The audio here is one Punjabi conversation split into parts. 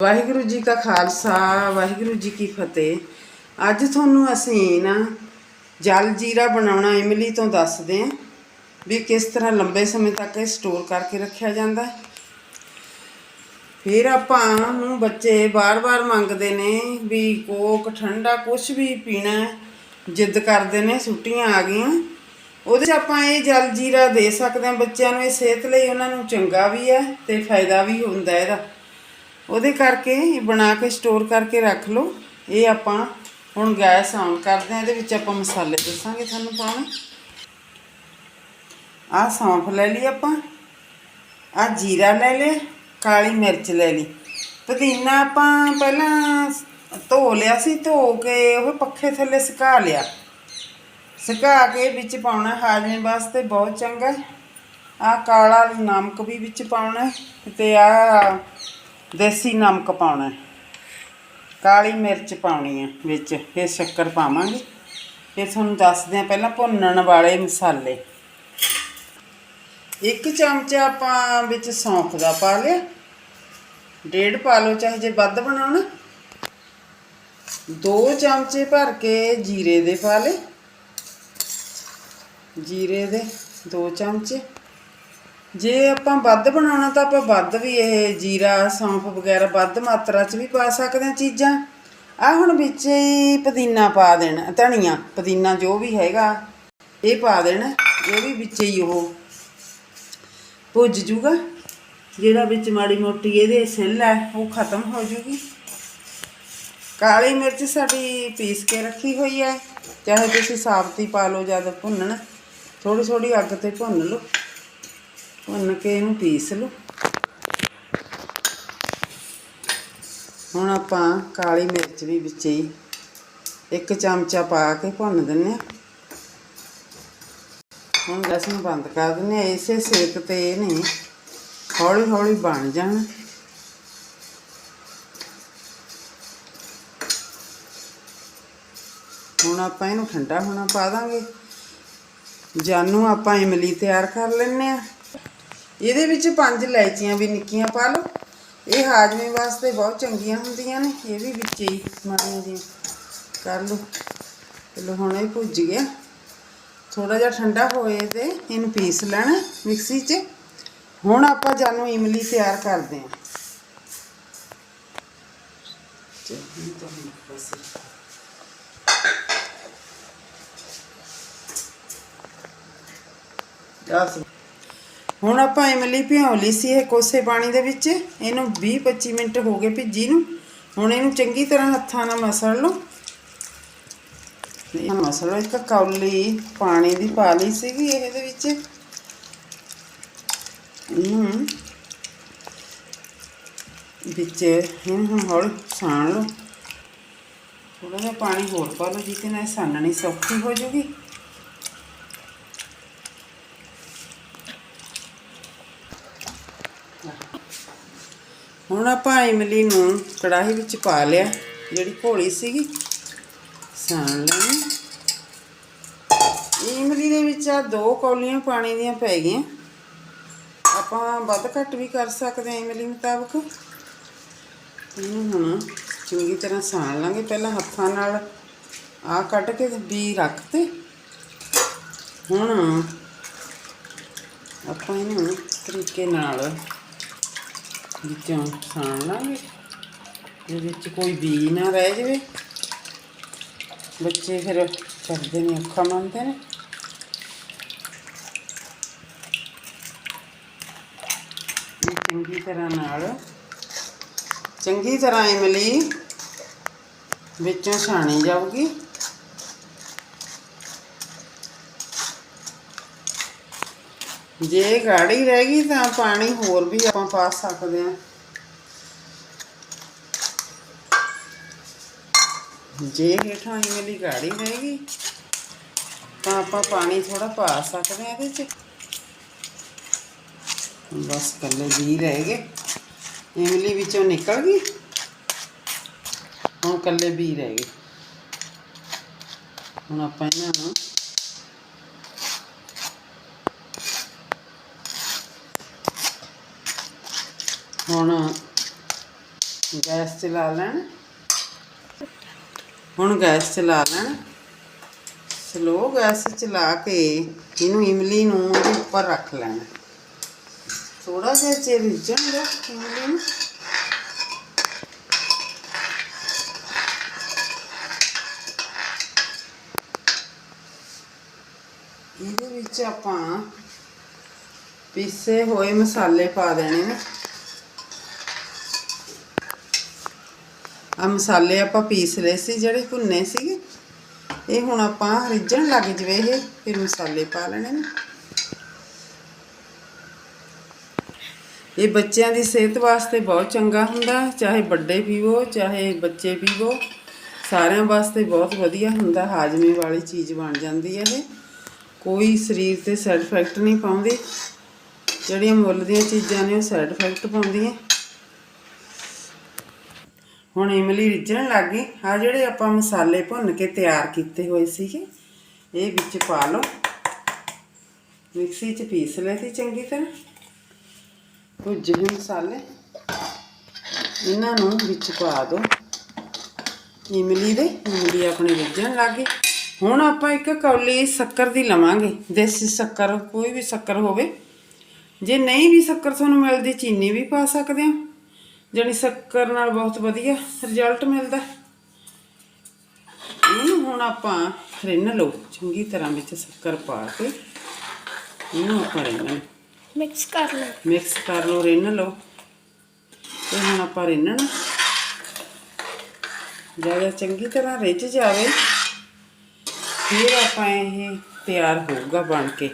ਵਾਹਿਗੁਰੂ ਜੀ ਕਾ ਖਾਲਸਾ, ਵਾਹਿਗੁਰੂ ਜੀ ਕੀ ਫਤਿਹ। ਅੱਜ ਤੁਹਾਨੂੰ ਅਸੀਂ ਨਾ ਜਲ ਜੀਰਾ ਬਣਾਉਣਾ ਇਮਲੀ ਤੋਂ ਦੱਸਦੇ ਹਾਂ ਵੀ ਕਿਸ ਤਰ੍ਹਾਂ ਲੰਬੇ ਸਮੇਂ ਤੱਕ ਇਹ ਸਟੋਰ ਕਰਕੇ ਰੱਖਿਆ ਜਾਂਦਾ ਫਿਰ ਆਪਾਂ ਨੂੰ ਬੱਚੇ ਬਾਰ-ਬਾਰ ਮੰਗਦੇ ਨੇ ਵੀ ਕੋਕ, ਠੰਡਾ ਕੁਝ ਵੀ ਪੀਣਾ ਜਿੱਦ ਕਰਦੇ ਨੇ ਛੁੱਟੀਆਂ ਆ ਗਈਆਂ। ਉਹਦੇ 'ਚ ਆਪਾਂ ਇਹ ਜਲ ਜੀਰਾ ਦੇ ਸਕਦੇ ਹਾਂ। ਬੱਚਿਆਂ ਨੂੰ ਇਹ ਸਿਹਤ ਲਈ ਉਹਨਾਂ ਨੂੰ ਚੰਗਾ ਵੀ ਹੈ ਤੇ ਫਾਇਦਾ ਵੀ ਹੁੰਦਾ ਇਹਦਾ। ਉਹਦੇ ਕਰਕੇ ਬਣਾ ਕੇ ਸਟੋਰ ਕਰਕੇ ਰੱਖ ਲਓ। ਇਹ ਆਪਾਂ ਹੁਣ ਗੈਸ ਆਨ ਕਰਦੇ ਹਾਂ, ਇਹਦੇ ਵਿੱਚ ਆਪਾਂ ਮਸਾਲੇ ਦੱਸਾਂਗੇ ਤੁਹਾਨੂੰ ਪਾਉਣੇ। ਆਹ ਸੌਂਫ ਲੈ ਲਈ ਆਪਾਂ ਆ ਜੀਰਾ ਲੈ ਲਿਆ, ਕਾਲੀ ਮਿਰਚ ਲੈ ਲਈ। ਪੁਦੀਨਾ ਆਪਾਂ ਪਹਿਲਾਂ ਧੋ ਲਿਆ ਸੀ, ਧੋ ਕੇ ਉਹ ਪੱਖੇ ਥੱਲੇ ਸੁਕਾ ਲਿਆ। ਸੁਕਾ ਕੇ ਵਿੱਚ ਪਾਉਣਾ ਹਾਜ਼ਮੇ ਵਾਸਤੇ ਬਹੁਤ ਚੰਗਾ। ਆ ਕਾਲਾ ਨਮਕ ਵੀ ਵਿੱਚ ਪਾਉਣਾ ਹੈ ਤੇ ਆ ਦੇਸੀ ਨਮਕ ਪਾਉਣਾ ਕਾਲੀ ਮਿਰਚ ਪਾਉਣੀ ਹੈ ਵਿੱਚ, ਫਿਰ ਸ਼ੱਕਰ ਪਾਵਾਂਗੇ। ਫਿਰ ਤੁਹਾਨੂੰ ਦੱਸਦੇ ਆ ਪਹਿਲਾਂ ਭੁੰਨਣ ਵਾਲੇ ਮਸਾਲੇ। ਇੱਕ ਚਮਚਾ ਆਪਾਂ ਵਿੱਚ ਸੌਂਫ ਦਾ ਪਾ ਲਿਆ। ਡੇਢ ਪਾ ਲਓ, ਚਾਹੇ ਜੇ ਵੱਧ ਬਣਾਉਣਾ ਦੋ ਚਮਚੇ ਭਰ ਕੇ ਜੀਰੇ ਦੇ ਪਾ ਲਏ। ਜੀਰੇ ਦੇ ਦੋ ਚਮਚੇ। ਜੇ ਆਪਾਂ ਵੱਧ ਬਣਾਉਣਾ ਤਾਂ ਆਪਾਂ ਵੱਧ ਵੀ ਇਹ ਜੀਰਾ, ਸੌਂਫ ਵਗੈਰਾ ਵੱਧ ਮਾਤਰਾ 'ਚ ਵੀ ਪਾ ਸਕਦੇ ਹਾਂ ਚੀਜ਼ਾਂ। ਆ ਹੁਣ ਵਿੱਚ ਹੀ ਪੁਦੀਨਾ ਪਾ ਦੇਣਾ, ਧਨੀਆ, ਪੁਦੀਨਾ ਜੋ ਵੀ ਹੈਗਾ, ਇਹ ਪਾ ਦੇਣਾ, ਇਹ ਵੀ ਵਿੱਚ ਹੀ ਉਹ ਭੁੱਜ ਜੂਗਾ। ਜਿਹੜਾ ਵਿੱਚ ਮਾੜੀ ਮੋਟੀ ਇਹਦੇ ਸਿੱਲ ਹੈ, ਉਹ ਖਤਮ ਹੋ ਜੂਗੀ। ਕਾਲੀ ਮਿਰਚ ਸਾਡੀ ਪੀਸ ਕੇ ਰੱਖੀ ਹੋਈ ਹੈ, ਚਾਹੇ ਤੁਸੀਂ ਸਾਬਤੀ ਪਾ ਲਓ ਜਦ ਭੁੰਨਣ ਥੋੜੀ ਥੋੜੀ ਅੱਗ ਤੇ ਭੁੰਨ ਲਓ। ਭੁੰਨ ਕੇ ਇਹਨੂੰ ਪੀਸ ਲਓ ਹੁਣ ਆਪਾਂ ਕਾਲੀ ਮਿਰਚ ਵੀ ਵਿੱਚ ਹੀ ਇੱਕ ਚਮਚਾ ਪਾ ਕੇ ਭੁੰਨ ਦਿੰਨੇ ਆ ਹੁਣ ਗੈਸ ਨੂੰ ਬੰਦ ਕਰ ਦਿੰਨੇ ਆ ਇਸੇ ਸੇਕ ਤੇ ਇਹ ਇਹਨੇ ਹੌਲੀ ਹੌਲੀ ਬਣ ਜਾਣ। ਹੁਣ ਆਪਾਂ ਇਹਨੂੰ ਠੰਡਾ ਹੋਣਾ ਪਾ ਦਾਂਗੇ। ਜਾਨੂ ਆਪਾਂ ਇਮਲੀ ਤਿਆਰ ਕਰ ਲੈਣੇ ਆ ਇਹਦੇ ਵਿੱਚ ਪੰਜ ਇਲਾਇਚੀਆਂ ਵੀ ਨਿੱਕੀਆਂ ਪਾ ਲਓ। ਇਹ ਹਾਜ਼ਮੇ ਵਾਸਤੇ ਬਹੁਤ ਚੰਗੀਆਂ ਹੁੰਦੀਆਂ ਨੇ। ਇਹ ਵੀ ਵਿੱਚ ਹੀ ਮਾਰੀਆਂ ਜੀ ਕਰ ਲਓ। ਚਲੋ ਹੁਣ ਇਹ ਭੁੱਜ ਗਿਆ। ਥੋੜਾ ਜਿਹਾ ਠੰਡਾ ਹੋਏ ਤੇ ਇਹਨੂੰ ਪੀਸ ਲੈਣਾ ਮਿਕਸੀ 'ਚ। ਹੁਣ ਆਪਾਂ ਜਾਨੂੰ ਇਮਲੀ ਤਿਆਰ ਕਰਦੇ ਹਾਂ। ਚਲੋ ਤਾਂ ਬਸ। ਦਸ ਹੁਣ ਆਪਾਂ ਇਮਲੀ ਭਿਓ ਲਈ ਸੀ ਇਹ ਕੋਸੇ ਪਾਣੀ ਦੇ ਵਿੱਚ। ਇਹਨੂੰ 20-25 ਮਿੰਟ ਹੋ ਗਏ ਭਿੱਜੀ ਨੂੰ। ਹੁਣ ਇਹਨੂੰ ਚੰਗੀ ਤਰ੍ਹਾਂ ਹੱਥਾਂ ਨਾਲ ਮਸਲ ਲਓ। ਇਹ ਮਸਲੋ ਇੱਕ ਕੌਲੀ ਪਾਣੀ ਦੀ ਪਾ ਲਈ ਸੀਗੀ ਇਹਦੇ ਵਿੱਚ। ਇਹਨੂੰ ਵਿੱਚ ਇਹਨੂੰ ਹੁਣ ਹੌਲੀ ਲਓ। ਥੋੜਾ ਜਿਹਾ ਪਾਣੀ ਹੋਰ ਪਾ ਲਓ ਜਿਹਦੇ ਨਾਲ ਸਾਨਣੀ ਸੌਖੀ ਹੋ ਜੂਗੀ। ਹੁਣ ਆਪਾਂ ਇਮਲੀ ਨੂੰ ਕੜਾਹੀ ਵਿੱਚ ਪਾ ਲਿਆ, ਜਿਹੜੀ ਘੋਲੀ ਸੀਗੀ। ਸਾਣ ਲੈਣੀ। ਇਮਲੀ ਦੇ ਵਿੱਚ ਆ ਦੋ ਕੌਲੀਆਂ ਪਾਣੀ ਦੀਆਂ ਪੈ ਗਈਆਂ। ਆਪਾਂ ਵੱਧ ਘੱਟ ਵੀ ਕਰ ਸਕਦੇ ਹਾਂ ਇਮਲੀ ਮੁਤਾਬਕ। ਇਹਨੂੰ ਹੁਣ ਚੰਗੀ ਤਰ੍ਹਾਂ ਸਾਣ ਲਾਂਗੇ। ਪਹਿਲਾਂ ਹੱਥਾਂ ਨਾਲ ਆ ਕੱਢ ਕੇ ਵੀ ਰੱਖ ਤੇ। ਹੁਣ ਆਪਾਂ ਇਹਨੂੰ ਤਰੀਕੇ ਨਾਲ ਵਿੱਚੋਂ ਛਾਣ ਲਾਂਗੇ ਇਹਦੇ ਵਿੱਚ ਕੋਈ ਬੀ ਨਾ ਰਹਿ ਜਾਵੇ। ਬੱਚੇ ਫਿਰ ਕਰਦੇ ਨੇ, ਔਖਾ ਮੰਨਦੇ ਨੇ। ਇਹ ਚੰਗੀ ਤਰ੍ਹਾਂ ਨਾਲ, ਚੰਗੀ ਤਰ੍ਹਾਂ ਇਮਲੀ ਵਿੱਚੋਂ ਛਾਣੀ ਜਾਊਗੀ। ਜੇ ਗਾੜੀ ਰਹਿ ਗਈ ਤਾਂ ਪਾਣੀ ਹੋਰ ਵੀ ਆਪਾਂ ਪਾ ਸਕਦੇ ਹਾਂ। ਜੇ ਹੇਠਾਂ ਇਮਲੀ ਗਾੜੀ ਰਹੇਗੀ ਤਾਂ ਆਪਾਂ ਪਾਣੀ ਥੋੜਾ ਪਾ ਸਕਦੇ ਹਾਂ ਇਹਦੇ ਚ। ਬਸ ਕੱਲੇ ਵੀ ਰਹਿ ਗਏ। ਇਮਲੀ ਵਿੱਚੋਂ ਨਿਕਲ ਗਈ। ਹੁਣ ਕੱਲੇ ਵੀ ਰਹਿ ਗਏ। ਹੁਣ ਆਪਾਂ ਇਹਨਾਂ ਨੂੰ ਹੁਣ ਗੈਸ ਚਲਾ ਲੈਣ। ਹੁਣ ਗੈਸ ਚਲਾ ਲੈਣ। ਸਲੋ ਗੈਸ ਚਲਾ ਕੇ ਇਹਨੂੰ ਇਮਲੀ ਨੂੰ ਉਹਦੇ ਉੱਪਰ ਰੱਖ ਲੈਣਾ। ਥੋੜਾ ਜਿਹਾ ਚਿਰ ਰਿੱਝਣ ਦਿਓ ਇਮਲੀ ਨੂੰ। ਇਹਦੇ ਵਿੱਚ ਆਪਾਂ ਪੀਸੇ ਹੋਏ ਮਸਾਲੇ ਪਾ ਦੇਣੇ ਨੇ। ਆ ਮਸਾਲੇ ਆਪਾਂ ਪੀਸ ਲਏ ਸੀ, ਜਿਹੜੇ ਭੁੰਨੇ ਸੀਗੇ। ਇਹ ਹੁਣ ਆਪਾਂ ਰਿੱਝਣ ਲੱਗ ਜਵੇ ਇਹ, ਫਿਰ ਮਸਾਲੇ ਪਾ ਲੈਣੇ ਨੇ। ਇਹ ਬੱਚਿਆਂ ਦੀ ਸਿਹਤ ਵਾਸਤੇ ਬਹੁਤ ਚੰਗਾ ਹੁੰਦਾ, ਚਾਹੇ ਵੱਡੇ ਪੀਵੋ ਚਾਹੇ ਬੱਚੇ ਪੀਵੋ ਸਾਰਿਆਂ ਵਾਸਤੇ ਬਹੁਤ ਵਧੀਆ ਹੁੰਦਾ, ਹਾਜ਼ਮੇ ਵਾਲੀ ਚੀਜ਼ ਬਣ ਜਾਂਦੀ ਹੈ ਇਹ। ਕੋਈ ਸਰੀਰ ਤੇ ਸਾਈਡ ਇਫੈਕਟ ਨਹੀਂ ਪਾਉਂਦੀ। ਜਿਹੜੀਆਂ ਮੁੱਲ ਦੀਆਂ ਚੀਜ਼ਾਂ ਨੇ ਉਹ ਸਾਈਡ ਇਫੈਕਟ ਪਾਉਂਦੀਆਂ। ਹੁਣ ਇਮਲੀ ਰਿੱਝਣ ਲੱਗ ਗਈ। ਆ ਜਿਹੜੇ ਆਪਾਂ ਮਸਾਲੇ ਭੁੰਨ ਕੇ ਤਿਆਰ ਕੀਤੇ ਹੋਏ ਸੀਗੇ, ਇਹ ਵਿੱਚ ਪਾ ਲਓ। ਮਿਕਸੀ 'ਚ ਪੀਸ ਲਏ ਸੀ ਚੰਗੀ ਤਰ੍ਹਾਂ। ਭੁੱਜੇ ਹੋਏ ਮਸਾਲੇ, ਇਹਨਾਂ ਨੂੰ ਵਿੱਚ ਪਾ ਦਿਓ। ਇਮਲੀ ਦੇ, ਇਮਲੀ ਆਪਣੀ ਰਿੱਝਣ ਲੱਗ ਗਈ। ਹੁਣ ਆਪਾਂ ਇੱਕ ਕੌਲੀ ਸ਼ੱਕਰ ਦੀ ਲਵਾਂਗੇ। ਦੇਸੀ ਸ਼ੱਕਰ, ਕੋਈ ਵੀ ਸ਼ੱਕਰ ਹੋਵੇ। ਜੇ ਨਹੀਂ ਵੀ ਸ਼ੱਕਰ ਤੁਹਾਨੂੰ ਮਿਲਦੀ, ਚੀਨੀ ਵੀ ਪਾ ਸਕਦੇ ਹੋ। ਜਿਹੜੀ ਸ਼ੱਕਰ ਨਾਲ ਬਹੁਤ ਵਧੀਆ ਰਿਜ਼ਲਟ ਮਿਲਦਾ। ਇਹਨੂੰ ਹੁਣ ਆਪਾਂ ਰਿੰਨ ਲਓ ਚੰਗੀ ਤਰ੍ਹਾਂ ਵਿੱਚ ਸ਼ੱਕਰ ਪਾ ਕੇ ਇਹਨੂੰ ਆਪਾਂ ਰਿੰਨ ਮਿਕਸ ਕਰ ਲਓ। ਮਿਕਸ ਕਰ ਲਓ ਰਿੰਨ ਲਓ। ਤੇ ਹੁਣ ਆਪਾਂ ਰਿੰਨਣਾ। ਜ਼ਿਆਦਾ ਚੰਗੀ ਤਰ੍ਹਾਂ ਰਿੱਝ ਜਾਵੇ ਫਿਰ ਆਪਾਂ ਇਹ ਤਿਆਰ ਹੋਊਗਾ ਬਣ ਕੇ।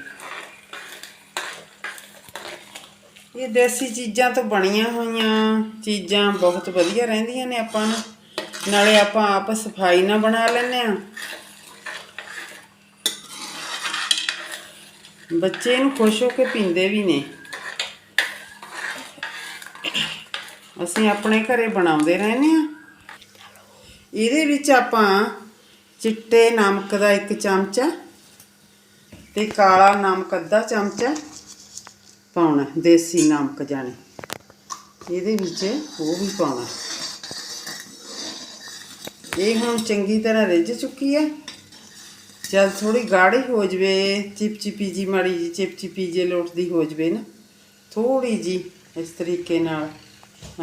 ਇਹ ਦੇਸੀ ਚੀਜ਼ਾਂ ਤੋਂ ਬਣੀਆਂ ਹੋਈਆਂ ਚੀਜ਼ਾਂ ਬਹੁਤ ਵਧੀਆ ਰਹਿੰਦੀਆਂ ਨੇ ਆਪਾਂ ਨੂੰ। ਨਾਲੇ ਆਪਾਂ ਆਪ ਸਫ਼ਾਈ ਨਾਲ ਬਣਾ ਲੈਂਦੇ ਆ ਬੱਚੇ ਨੂੰ ਖੁਸ਼ ਹੋ ਕੇ ਪੀਂਦੇ ਵੀ ਨੇ। ਅਸੀਂ ਆਪਣੇ ਘਰੇ ਬਣਾਉਂਦੇ ਰਹਿੰਦੇ ਆ ਇਹਦੇ ਵਿੱਚ ਆਪਾਂ ਚਿੱਟੇ ਨਮਕ ਦਾ ਇੱਕ ਚਮਚਾ ਤੇ ਕਾਲਾ ਨਮਕ ਅੱਧਾ ਚਮਚਾ ਪਾਉਣਾ, ਦੇਸੀ ਨਮਕ ਜਾਣੇ। ਇਹਦੇ ਵਿੱਚ ਉਹ ਵੀ ਪਾਉਣਾ। ਇਹ ਹੁਣ ਚੰਗੀ ਤਰ੍ਹਾਂ ਰਿੱਝ ਚੁੱਕੀ ਹੈ। ਜਦ ਥੋੜੀ ਗਾੜੀ ਹੋ ਜਵੇ, ਚਿਪਚਿਪੀ ਜੀ, ਮਾੜੀ ਜੀ ਚਿਪਚਿਪੀ ਜੇ ਲੋਟਦੀ ਹੋ ਜਵੇ ਨਾ। ਥੋੜੀ ਜੀ ਇਸ ਤਰੀਕੇ ਨਾਲ,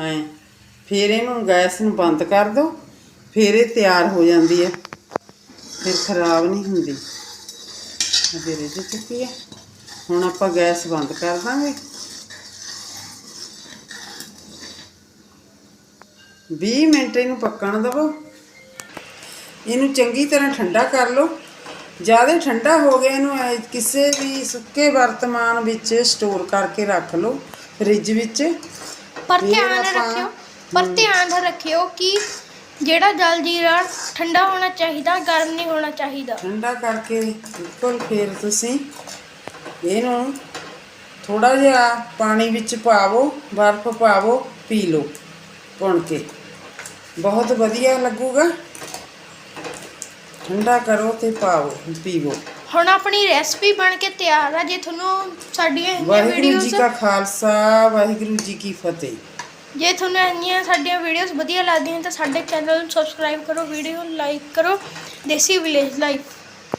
ਐ। ਫਿਰ ਇਹਨੂੰ ਗੈਸ ਨੂੰ ਬੰਦ ਕਰ ਦਿਓ ਫਿਰ ਇਹ ਤਿਆਰ ਹੋ ਜਾਂਦੀ ਹੈ। ਫਿਰ ਖਰਾਬ ਨਹੀਂ ਹੁੰਦੀ। ਅਜੇ ਰਿੱਝ ਚੁੱਕੀ ਹੈ। ਹੁਣ ਆਪਾਂ ਗੈਸ ਬੰਦ ਕਰ ਦਾਂਗੇ। 20 ਮਿੰਟ ਇਹਨੂੰ ਪੱਕਣ ਦਵੋ। ਇਹਨੂੰ ਚੰਗੀ ਤਰ੍ਹਾਂ ਠੰਡਾ ਕਰ ਲਓ। ਜ਼ਿਆਦਾ ਠੰਡਾ ਹੋ ਗਿਆ ਇਹਨੂੰ ਕਿਸੇ ਵੀ ਸੁੱਕੇ ਵਰਤਮਾਨ ਵਿੱਚ ਸਟੋਰ ਕਰਕੇ ਰੱਖ ਲਓ ਫ੍ਰਿਜ ਵਿੱਚ। ਪਰ ਧਿਆਨ ਰੱਖਿਓ ਪਰ ਧਿਆਨ ਰੱਖਿਓ ਕਿ ਜਿਹੜਾ ਜਲ ਜੀਰਾ ਠੰਡਾ ਹੋਣਾ ਚਾਹੀਦਾ ਗਰਮ ਨਹੀਂ ਹੋਣਾ ਚਾਹੀਦਾ। ਠੰਡਾ ਕਰਕੇ ਬਿਲਕੁਲ ਫਿਰ ਤੁਸੀਂ ਇਹਨੂੰ ਥੋੜਾ ਜਿਹਾ ਪਾਣੀ ਵਿੱਚ ਪਾਵੋ ਬਰਫ਼ ਪਾਵੋ ਪੀ ਲਓ ਪੁਣ ਕੇ। ਬਹੁਤ ਵਧੀਆ ਲੱਗੂਗਾ। ਠੰਡਾ ਕਰੋ ਤੇ ਪਾਓ ਪੀਵੋ। ਹੁਣ ਆਪਣੀ ਰੈਸਪੀ ਬਣ ਕੇ ਤਿਆਰ ਆ ਜੇ ਤੁਹਾਨੂੰ ਸਾਡੀਆਂ ਇੰਨੀਆਂ ਵਾਹਿਗੁਰੂ ਜੀ ਵੀਡੀਓਜ਼ ਕਾ ਖਾਲਸਾ ਵਾਹਿਗੁਰੂ ਜੀ ਕੀ ਫਤਿਹ। ਜੇ ਤੁਹਾਨੂੰ ਇੰਨੀਆਂ ਸਾਡੀਆਂ ਵੀਡੀਓਜ਼ ਵਧੀਆ ਲੱਗਦੀਆਂ ਤਾਂ ਸਾਡੇ ਚੈਨਲ ਨੂੰ ਸਬਸਕ੍ਰਾਈਬ ਕਰੋ ਵੀਡੀਓ ਨੂੰ ਲਾਈਕ ਕਰੋ ਦੇਸੀ ਵਿਲੇਜ ਲਾਈਫ